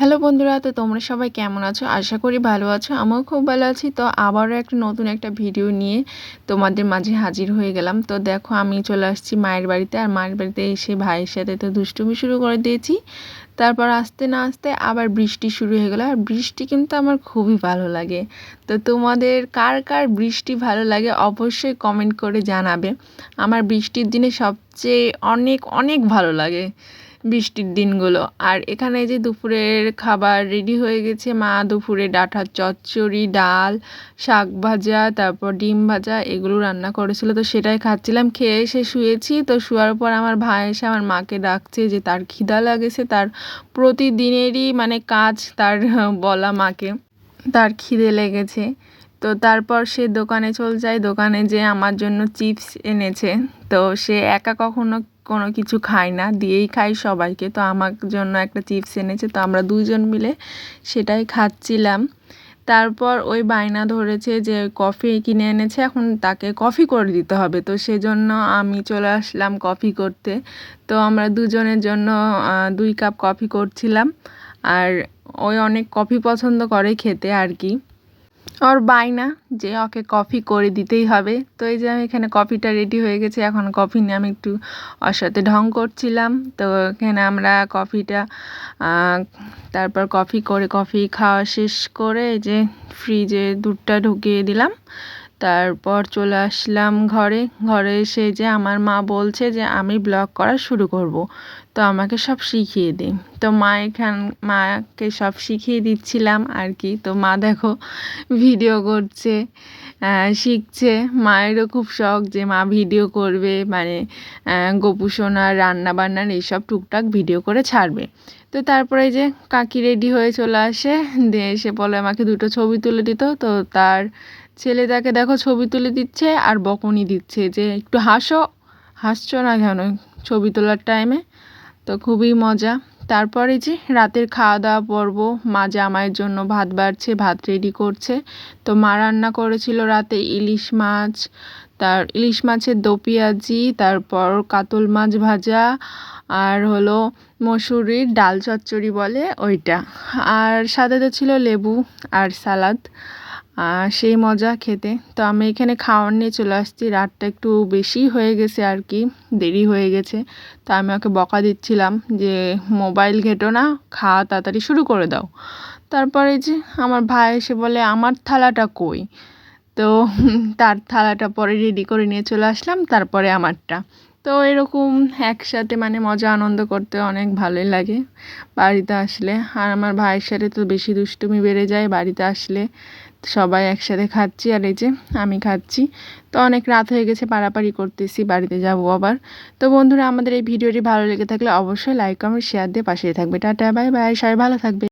Hello বন্ধুরা, তো তোমরা সবাই কেমন আছো? আশা করি ভালো আছো, আমিও খুব ভালো আছি। তো আবারও একটা নতুন একটা ভিডিও নিয়ে তোমাদের মাঝে হাজির হয়ে গেলাম। তো দেখো, আমি চলে আসছি মায়ের বাড়িতে, আর মায়ের বাড়িতে এসে ভাইয়ের সাথে তো দুষ্টুমি শুরু করে দিয়েছি। তারপর আসতে না আসতে আবার বৃষ্টি শুরু হয়ে গেলো, আর বৃষ্টি কিন্তু আমার খুবই ভালো লাগে। তো তোমাদের কার কার বৃষ্টি ভালো লাগে অবশ্যই কমেন্ট করে জানাবে। আমার বৃষ্টির দিনে সবচেয়ে অনেক অনেক ভালো লাগে। বৃষ্টির দিনগুলো। আর এখানে যে দুপুরের খাবার রেডি হয়ে গেছে, মা দুপুরে ডাঁটার চচ্চড়ি, ডাল, শাক ভাজা, তারপর ডিম ভাজা, এগুলো রান্না করেছিল। তো সেটাই খাচ্ছিলাম, খেয়ে এসে শুয়েছি। তো শুয়ার পর আমার ভাই এসে আমার মাকে ডাকছে যে তার খিদা লাগেছে, তার প্রতিদিনেরই মানে কাজ তার বলা মাকে, তার খিদে লেগেছে। তো তারপর সে দোকানে চলে যায়, দোকানে যে আমার জন্য চিপস এনেছে। তো সে একা কখনো কোনো কিছু খাই না, দিয়েই খাই সবাইকে। তো আমার জন্য একটা চিপস এনেছে, তো আমরা দুইজন মিলে সেটাই খাচ্ছিলাম। তারপর ওই বায়না ধরেছে যে কফি কিনে এনেছে, এখন তাকে কফি করে দিতে হবে। তো সেজন্য আমি চলে আসলাম কফি করতে। তো আমরা দুজনের জন্য দুই কাপ কফি করছিলাম। আর ওই অনেক কফি পছন্দ করে খেতে আর কি। ওর বায়না যে ওকে কফি করে দিতেই হবে। তো এই যে আমি এখানে কফিটা রেডি হয়ে গেছে, এখন কফি নিয়ে আমি একটু ওর সাথে ঢং করছিলাম। তো এখানে আমরা কফিটা তারপর কফি করে কফি খাওয়া শেষ করে এই যে ফ্রিজে দুধটা ঢুকিয়ে দিলাম। তারপর চলে আসলাম ঘরে। ঘরে এসে যে আমার মা বলছে যে আমি ব্লগ করা শুরু করব। তো আমাকে সব শিখিয়ে দিই তো মা এখান, মাকে সব শিখিয়ে দিচ্ছিলাম আর কি। তো মা দেখো ভিডিও করছে শিখছে। মায়েরও খুব শখ যে মা ভিডিও করবে মানে গোপুসোনার রান্না বান্নার এইসব টুকটাক ভিডিও করে ছাড়বে। তো তারপরে যে কাকি রেডি হয়ে চলে আসে, দিয়ে এসে বলে আমাকে দুটো ছবি তুলে দিত। তো তার ছেলে তাকে দেখো ছবি তুলে দিচ্ছে আর বকুনি দিচ্ছে যে, একটু হাসো, হাসছো না কেন? ছবি তোলার টাইমে তো খুবই মজা। তারপরে যে রাতের খাওয়া দাওয়া পর্ব, মা জামাইয়ের জন্য ভাত বাড়ছে, ভাত রেডি করছে। তো মা রান্না করেছিল রাতে ইলিশ মাছ, তার ইলিশ মাছের দো পেঁয়াজি, তারপর কাতল মাছ ভাজা, আর হলো মসুরির ডাল চচ্চড়ি বলে ওইটা। আর সাথে তো ছিল লেবু আর সালাদ। সেই মজা খেতে। তো আমি এখানে খাওয়ার নিয়ে চলে আসছি। রাতটা একটু বেশি হয়ে গেছে আর কি, দেরি হয়ে গেছে। তো আমি ওকে বকা দিচ্ছিলাম যে, মোবাইল ঘেটো না, খাওয়া তাড়াতাড়ি শুরু করে দাও। তারপরে যে আমার ভাই এসে বলে, আমার থালাটা কই? তো তার থালাটা পরে রেডি করে নিয়ে চলে আসলাম, তারপরে আমারটা। তো এরকম একসাথে মানে মজা, আনন্দ করতে অনেক ভালোই লাগে বাড়িতে আসলে। আর আমার ভাইয়ের সাথে তো বেশি দুষ্টুমি বেড়ে যায়, বাড়িতে আসলে সবাই একসাথে খাচ্ছি আর এই যে আমি খাচ্ছি। তো অনেক রাত হয়ে গেছে পাড়াপাড়ি করতেছি, বাড়িতে যাব আবার। তো বন্ধুরা, আমাদের এই ভিডিওটি ভালো লেগে থাকলে অবশ্যই লাইক কমেন্ট শেয়ার দিয়ে পাশে থাকবে। টাটা বাই বাই সবাই ভালো থাকবে